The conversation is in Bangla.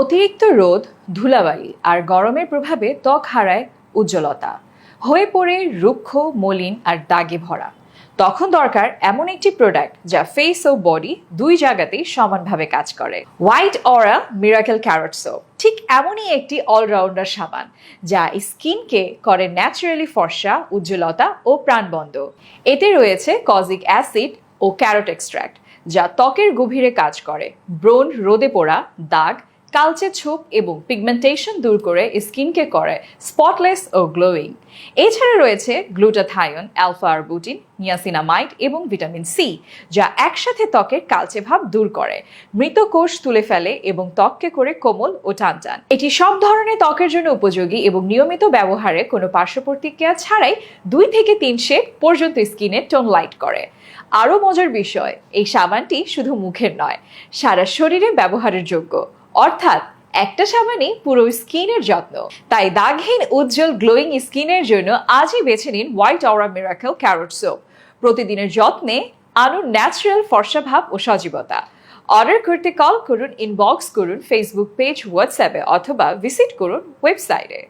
অতিরিক্ত রোদ, ধুলাবালি আর গরমের প্রভাবে ত্বক হারায় উজ্জ্বলতা। হয়ে পড়ে রুক্ষ, মলিন আর দাগে ভরা। তখন দরকার এমন একটি প্রোডাক্ট যা ফেস ও বডি দুই জায়গাতেই সমানভাবে কাজ করে। White Aura Miracle carrot soap ঠিক এমনই একটি অলরাউন্ডার সাবান, যা স্কিনকে করে ন্যাচারালি ফর্সা, উজ্জ্বলতা ও প্রাণবন্ধ এতে রয়েছে কজিক অ্যাসিড ও ক্যারট এক্সট্র্যাক্ট যা ত্বকের গভীরে কাজ করে। ব্রণ, রোদে পোড়া, দাগ কালচে ছোপ এবং পিগমেন্টেশন দূর করে স্কিনকে করে স্পটলেস ও গ্লোয়িং এছাড়া রয়েছে গ্লুটাথায়ন অ্যালফা আরবুটিন নিয়াসিনামাইড এবং ভিটামিন সি যা একসাথে ত্বকের কালচে ভাব দূর করে। মৃত কোষ তুলে ফেলে এবং ত্বককে করে কোমল ও টানটান। এটি সব ধরনের ত্বকের জন্য উপযোগী এবং নিয়মিত ব্যবহারে কোনো পার্শ্ব প্রতিক্রিয়া ছাড়াই দুই থেকে তিন শেড পর্যন্ত স্কিনে টোন লাইট করে। আরও মজার বিষয়, এই সাবানটি শুধু মুখের নয়, সারা শরীরে ব্যবহারের যোগ্য। অর্থাৎ একটা সাবানই পুরো স্কিনের যত্ন। তাই দাগহীন, উজ্জ্বল গ্লোয়িং স্কিনের জন্য আজই বেছে নিন White Aura Miracle carrot soap প্রতিদিনের যত্নে আনুন ন্যাচারাল ফর্সা ভাব ও সজীবতা। অর্ডার করতে কল করুন ইনবক্স করুন ফেসবুক পেজ হোয়াটসঅ্যাপে অথবা ভিজিট করুন ওয়েবসাইটে